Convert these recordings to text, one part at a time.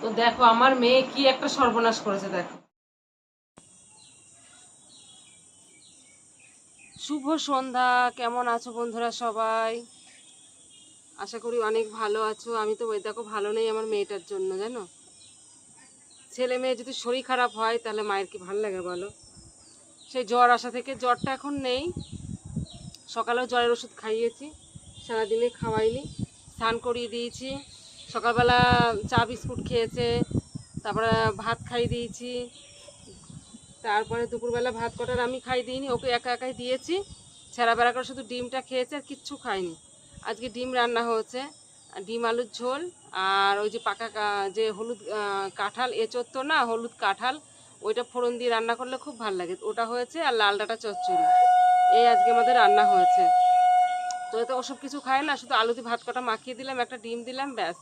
তো দেখো, আমার মেয়ে কি একটা সর্বনাশ করেছে, দেখো। শুভ সন্ধ্যা, কেমন আছো বন্ধুরা সবাই? আশা করি অনেক ভালো আছো। আমি তো ওই দেখো, ভালো নেই আমার মেয়েটার জন্য, জানো? ছেলে মেয়ে যদি শরীর খারাপ হয়, তাহলে মায়ের কি ভালো লাগে বলো? সেই জ্বর আসা থেকে জ্বরটা এখন নেই। সকালেও জ্বরের ওষুধ খাইয়েছি, সারাদিনে খাওয়াইনি। স্নান করিয়ে দিয়েছি। সকালবেলা চা বিস্কুট খেয়েছে, তারপরে ভাত খাইয়ে দিয়েছি, তারপরে দুপুরবেলা ভাত কটার আমি খাই দিইনি, ওকে একা একাই দিয়েছি বেড়া করে শুধু ডিমটা খেয়েছে আর কিচ্ছু খায়নি আজকে ডিম রান্না হয়েছে ডিম আলুর ঝোল, আর ওই যে পাকা যে হলুদ কাঁঠাল, এঁচোর তো না, হলুদ কাঁঠাল, ওইটা ফোড়ন দিয়ে রান্না করলে খুব ভালো লাগে। ওটা হয়েছে আর লাল ডাঁটা চচ্চড়ি। এই আজকে আমাদের রান্না হয়েছে। তো ওসব কিছু খায় না, শুধু আলু দিয়ে ভাত কটা মাখিয়ে দিলাম, একটা ডিম দিলাম, ব্যাস।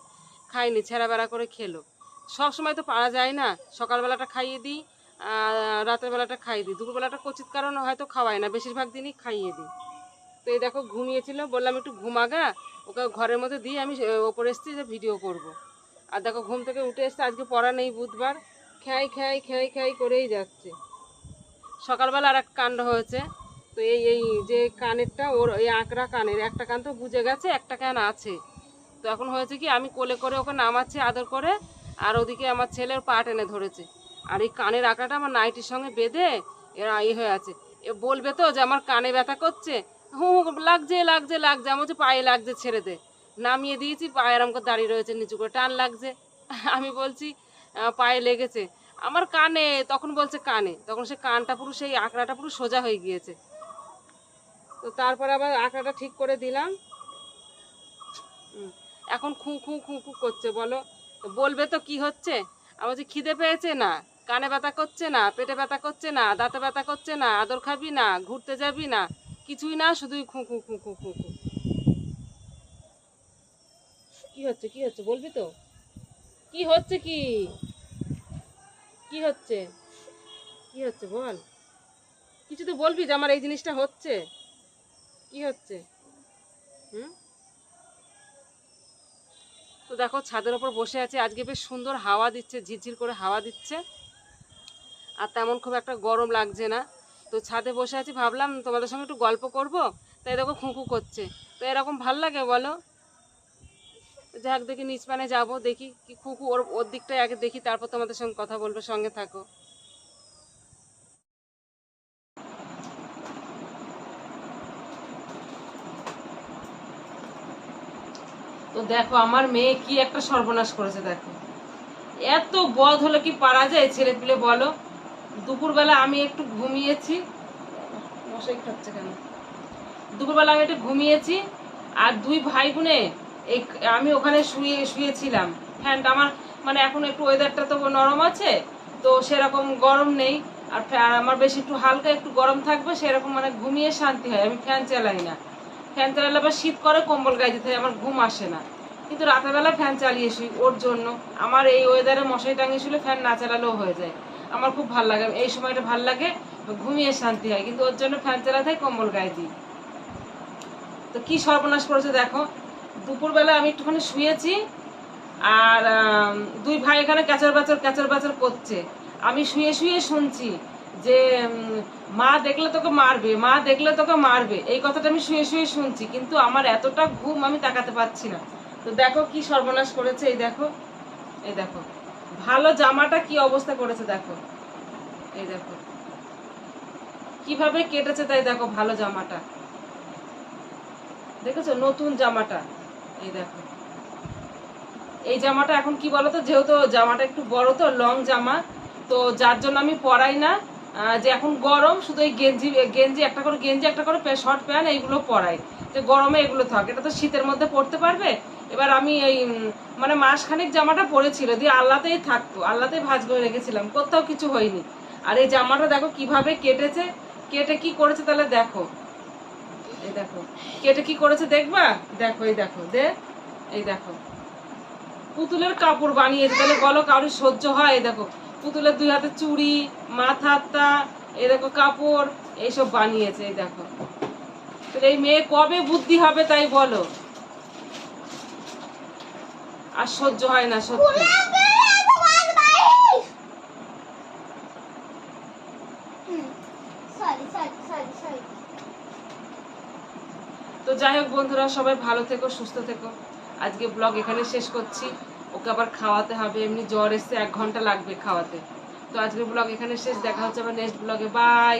খাইনি ছেঁড়া বেড়া করে খেলো। সব সময় তো পারা যায় না, সকালবেলাটা খাইয়ে দিই রাতের বেলাটা খাইয়ে দিই। দুপুরবেলাটা কচিত কারণে হয়তো খাওয়াই না, বেশিরভাগ দিনই খাইয়ে দিই। তো এই দেখো, ঘুমিয়েছিল, বললাম, একটু ঘুমাগা ওকে ঘরের মধ্যে দিয়ে আমি ওপরে এসেছি যে ভিডিও করব। আর দেখো, ঘুম থেকে উঠে এসছে, আজকে পড়া নেই বুধবার। খেয়াই খেয়াই খেয়াই খেয়াই করেই যাচ্ছে। সকালবেলা আর এক কাণ্ড হয়েছে। তো এই এই যে কানেরটা, ওর এই আঁকড়া কানের, একটা কান তো বুঝে গেছে, একটা কান আছে। তো এখন হয়েছে কি আমি কোলে করে ওকে নামাচ্ছি আদর করে আর ওদিকে আমার ছেলের পা টেনে ধরেছে। আর এই কানের আঁকড়াটা আমার নাইটির সঙ্গে বেঁধে এরা ইয়ে হয়ে আছে। এ বলবে তো যে আমার কানে ব্যথা করছে? হু হু, লাগছে লাগছে লাগছে আমার পায়ে লাগছে ছেড়ে দে। নামিয়ে দিয়েছি পায়ে এরম করে দাঁড়িয়ে রয়েছে নিচু করে টান লাগছে। আমি বলছি পায়ে লেগেছে। আমার কানে তখন বলছে কানে তখন সে কানটা পুরো সেই আঁকড়াটা পুরো সোজা হয়ে গিয়েছে। তো তারপরে আবার আঁকড়াটা ঠিক করে দিলাম। হুম, এখন খু খু খু খু করছে, বলো। বলবে তো কি হচ্ছে? আমার যে খিদে পেয়েছে না, কানে ব্যথা করছে না, পেটে ব্যথা করছে না, দাঁতে ব্যথা করছে না, আদর খাবি না, ঘুরতে যাবি না, কিছুই না, শুধুই খু খু খু খু খু খু। কি হচ্ছে কি হচ্ছে, বলবি তো? কি হচ্ছে কি? কি হচ্ছে? কি হচ্ছে, বল। কিছু তো বলবি যে আমার এই জিনিসটা হচ্ছে। কি হচ্ছে? হুম? তো দেখো ছাদের ওপর বসে আছে। আজকে বেশ সুন্দর হাওয়া দিচ্ছে, ঝিরঝির করে হাওয়া দিচ্ছে। আর তেমন খুব একটা গরম লাগছে না। তো ছাদে বসে আছি, ভাবলাম তোমাদের সঙ্গে একটু গল্প করব। তাই দেখো খুঁকু করছে। তো এরকম ভালো লাগে বলো? যাক দেখি নিচ পানে যাব, দেখি কি খুঁকু ওর ওর দিকটা আগে দেখি, তারপর তোমাদের সঙ্গে কথা বলব, সঙ্গে থাকো। তো দেখো, আমার মেয়ে কি একটা সর্বনাশ করেছে, দেখো। এত বধ হলে কি পারা যায়, ছেলে পিলে বলো? দুপুরবেলা আমি একটু ঘুমিয়েছি। মশাই খাচ্ছে কেন? দুপুরবেলা আমি একটু ঘুমিয়েছি, আর দুই ভাই বোনে এই আমি ওখানে শুয়ে, শুয়েছিলাম। ফ্যানটা আমার মানে এখন একটু ওয়েদারটা তো নরম আছে, তো সেরকম গরম নেই। আর আমার বেশি একটু হালকা একটু গরম থাকবে, সেরকম মানে ঘুমিয়ে শান্তি হয়, আমি ফ্যান চালাই না। ফ্যান চালালে আবার শীত করে, কম্বল গায়ে দিতে হয়, আমার ঘুম আসে না। কিন্তু রাতের বেলা ফ্যান চালিয়ে শুই ওর জন্য। আমার এই ওয়েদারে মশারি টাঙিয়ে শুলে ফ্যান না চালালেও হয়ে যায়। আমার খুব ভালো লাগে, এই সময়টা ভালো লাগে, ঘুমিয়ে শান্তি হয়। কিন্তু ওর জন্য ফ্যান চালাতে কম্বল গায়ে দিই। তো কি সর্বনাশ করেছে দেখো, দুপুরবেলা আমি একটুখানি শুয়েছি, আর দুই ভাই এখানে ক্যাচার বাচর ক্যাচার বাচার করছে। আমি শুয়ে শুয়ে শুনছি যে মা দেখলে তোকে মারবে, মা দেখলে তোকে মারবে, এই কথাটা আমি শুয়ে শুয়ে শুনছি, কিন্তু আমার এতটা ঘুম আমি তাকাতে পারছি না। তো দেখো কি সর্বনাশ করেছে, এই দেখো এই দেখো, ভালো জামাটা কি অবস্থা করেছে দেখো, এই দেখো, কীভাবে কেটেছে তাই দেখো ভালো জামাটা, দেখেছ? নতুন জামাটা, এই দেখো, এই জামাটা এখন কি বলতো? যেহেতু জামাটা একটু বড় তো লং জামা, তো যার জন্য আমি পরাই না যে এখন গরম, শুধু এই গেঞ্জি গেঞ্জি, একটা করে গেঞ্জি, একটা করে শর্ট প্যান্ট, এইগুলো পরাই। যে গরমে এগুলো থাক, এটা তো শীতের মধ্যে পরতে পারবে? এবার আমি এই মানে মাসখানেক জামাটা পরেছিল, দিয়ে আল্লাতেই থাকতো, আল্লাতেই ভাজ করে রেখেছিলাম, কোথাও কিছু হয়নি। আর এই জামাটা দেখো কীভাবে কেটেছে, কেটে কি করেছে তাহলে দেখো। এই দেখো, কেটে কি করেছে দেখবা? দেখো, এই দেখো, দে, এই দেখো। পুতুলের কাপড় বানিয়েছে, তাহলে বলো কারোর সহ্য হয়, এই দেখো। পুতুলের দুই হাতে চুড়ি মাথা এ দেখো কাপড়, এইসব বানিয়েছে, এই দেখো। এই মেয়ে কবে বুদ্ধি হবে তাই বলো? আর সহ্য হয় না, সত্যি। তো যাই হোক বন্ধুরা, সবাই ভালো থেকো, সুস্থ থেকো। আজকে ব্লগ এখানে শেষ করছি। ওকে আবার খাওয়াতে হবে, এমনি জ্বর এসছে, এক ঘণ্টা লাগবে খাওয়াতে। তো আজকের ব্লগ এখানে শেষ, দেখা হচ্ছে আবার নেক্সট ব্লগে বাই